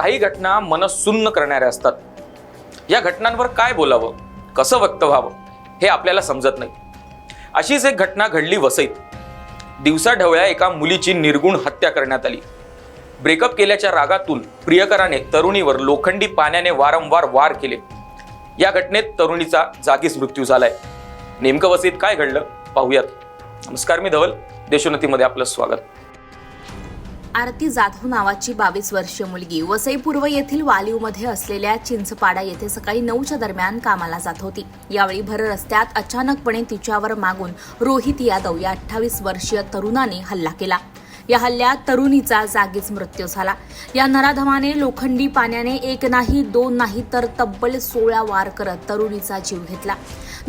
काही घटना मनसुन्न करणाऱ्या असतात. या घटनांवर काय बोलावं? कसं व्यक्त व्हावं? हे आपल्याला समजत नाही. अशीच एक घटना घडली वसईत. दिवसाढवळ्या एका मुलीची निर्गुण हत्या करण्यात आली. ब्रेकअप केल्याच्या रागातून प्रियकराने तरुणीवर लोखंडी पाण्याने वारंवार वार केले. या घटनेत तरुणीचा जागीच मृत्यू झालाय. नेमकं वसईत काय घडलं? पाहूयात. नमस्कार मी धवल. देशोन्नतीमध्ये आपलं स्वागत. आरती जाधव नावाची बावीस वर्षीय मुलगी वसई पूर्व येथील वालीवमध्ये असलेल्या चिंचपाडा येथे सकाळी नऊच्या दरम्यान कामाला जात होती. यावेळी भर रस्त्यात अचानकपणे तिच्यावर मागून रोहित यादव या अठ्ठावीस वर्षीय तरुणाने हल्ला केला. या हल्ल्यात तरुणीचा जागीच मृत्यू झाला. या नराधमाने लोखंडी पाण्याने एक नाही दोन नाही तर तब्बल सोळा वार करत तरुणीचा जीव घेतला.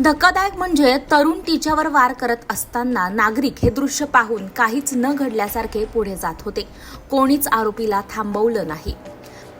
धक्कादायक म्हणजे तरुण तिच्यावर वार करत असताना नागरिक हे दृश्य पाहून काहीच न घडल्यासारखे पुढे जात होते. कोणीच आरोपीला थांबवलं नाही.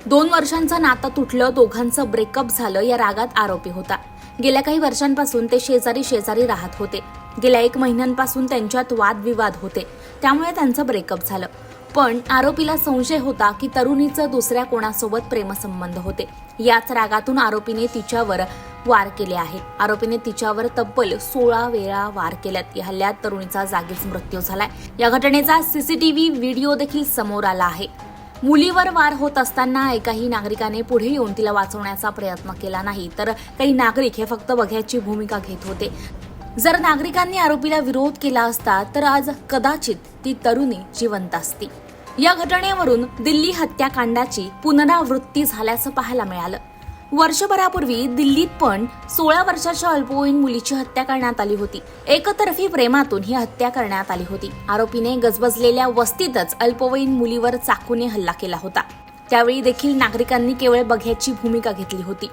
दोन वर्षांचं नातं तुटलं दोघांचं ब्रेकअप झालं या रागात आरोपी होता. गेल्या काही वर्षांपासून ते शेजारी शेजारी राहत होते. गेल्या एक महिन्यांपासून त्यांच्यात वादविवाद होते. त्यामुळे त्यांचं ब्रेकअप झालं. पण आरोपीला संशय होता की तरुणीचं दुसऱ्या कोणासोबत प्रेमसंबंध होते. याच रागातून आरोपीने तिच्यावर वार केले आहे. आरोपीने तिच्यावर तब्बल सोळा वेळा वार केल्यात. या हल्ल्यात तरुणीचा जागीच मृत्यू झालाय. या घटनेचा सीसीटीव्ही व्हिडिओ देखील समोर आला आहे. मुलीवर वार होत असताना एकाही नागरिकाने पुढे येऊन तिला वाचवण्याचा प्रयत्न केला नाही. तर काही नागरिक हे फक्त बघ्याची भूमिका घेत होते. जर नागरिकांनी आरोपीला विरोध केला असता तर आज कदाचित ती तरुणी जिवंत असती. या घटनेवरून दिल्ली हत्याकांडाची पुनरावृत्ती झाल्याचं पाहायला मिळालं. वर्षभरापूर्वी दिल्लीत पण सोळा वर्षाच्या अल्पवयीन मुलीची हत्या करण्यात आली होती. एकतर्फी प्रेमातून ही हत्या करण्यात आली होती. आरोपीने गजबजलेल्या वस्तीतच अल्पवयीन मुलीवर चाकूने हल्ला केला होता. त्यावेळी देखील नागरिकांनी केवळ बघ्याची भूमिका घेतली होती.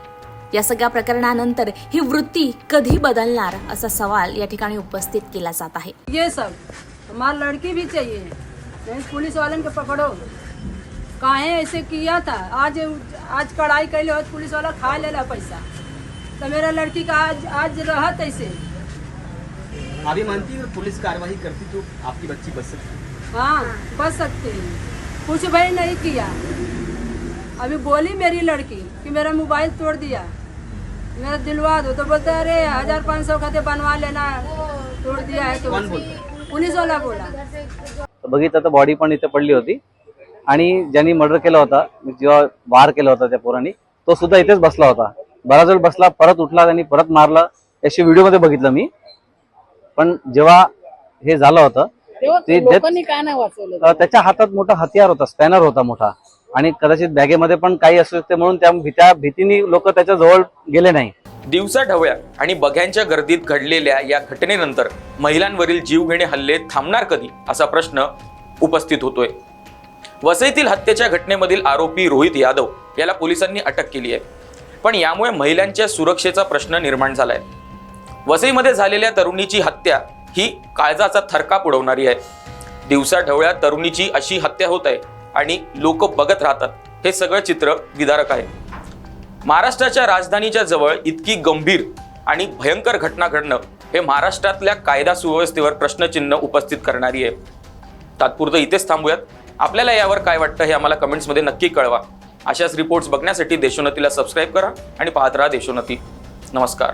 या सगळ्या प्रकरणानंतर ही वृत्ती कधी बदलणार असा सवाल या ठिकाणी उपस्थित केला जात आहे. ये सब हमार लड़की भी चाहिए। पुलिस वालन के पकड़ो। काहे ऐसे किया था? आज आज कढ़ाई कैले हो पुलिस वाला खा लेला पैसा। तो मेरा लड़की का आज आज रहत ऐसे। अभी मानती है पुलिस कार्रवाई करती तो आपकी बच्ची बच सकती? हाँ बच सकती हैं। कुछ भाई नहीं किया। अभी बोली मेरी लड़की कि मेरा मोबाइल तोड़ दिया। मेरा दिलवा दो तो बोलते अरे हजार पाँच सौ खाते बनवा लेना। तोड़ दिया है तो पुलिस वाला बोला। बघितलं तर बॉडी पण इथे पडली होती. आणि ज्यांनी मर्डर केला होता जेव्हा वार केला होता त्या पोरांनी तो सुद्धा इथेच बसला होता. बराच वेळ बसला परत उठला त्यांनी परत मारला. याशी व्हिडिओमध्ये बघितलं मी. पण जेव्हा हे झालं होतं ते death- काय नाही वाचवलं. अं, त्याच्या हातात मोठा हतियार होता स्पॅनर होता मोठा. आणि कदाचित बॅगेमध्ये पण काही असू शकते म्हणून त्या भीत्या भीतीने लोक त्याच्याजवळ गेले नाही. दिवसा ढवळ्या आणि बघ्यांच्या गर्दीत घडलेल्या या घटनेनंतर महिलांवरील जीवघेणे हल्ले थांबणार कधी असा प्रश्न उपस्थित होतोय. वसईतील हत्येच्या घटनेमधील आरोपी रोहित यादव याला पोलिसांनी अटक केली आहे. पण यामुळे महिलांच्या सुरक्षेचा प्रश्न निर्माण झालाय. वसईमध्ये झालेल्या तरुणीची हत्या ही काळजाचा थरकाप उडवणारी आहे. दिवसा ढवळ्या तरुणीची अशी हत्या होत आहे आणि लोक बघत राहतात. हे सगळं चित्र विदारक आहे. महाराष्ट्राच्या राजधानीच्या जवळ इतकी गंभीर आणि भयंकर घटना घडणं हे महाराष्ट्रातल्या कायदा सुव्यवस्थेवर प्रश्नचिन्ह उपस्थित करणारी आहे. तात्पुरतं इथेच थांबूयात. आपल्याला यावर काय वाटतं हे आम्हाला कमेंट्समध्ये नक्की कळवा. अशाच रिपोर्ट्स बघण्यासाठी देशोन्नतीला सबस्क्राईब करा आणि पाहत राहा देशोन्नती. नमस्कार.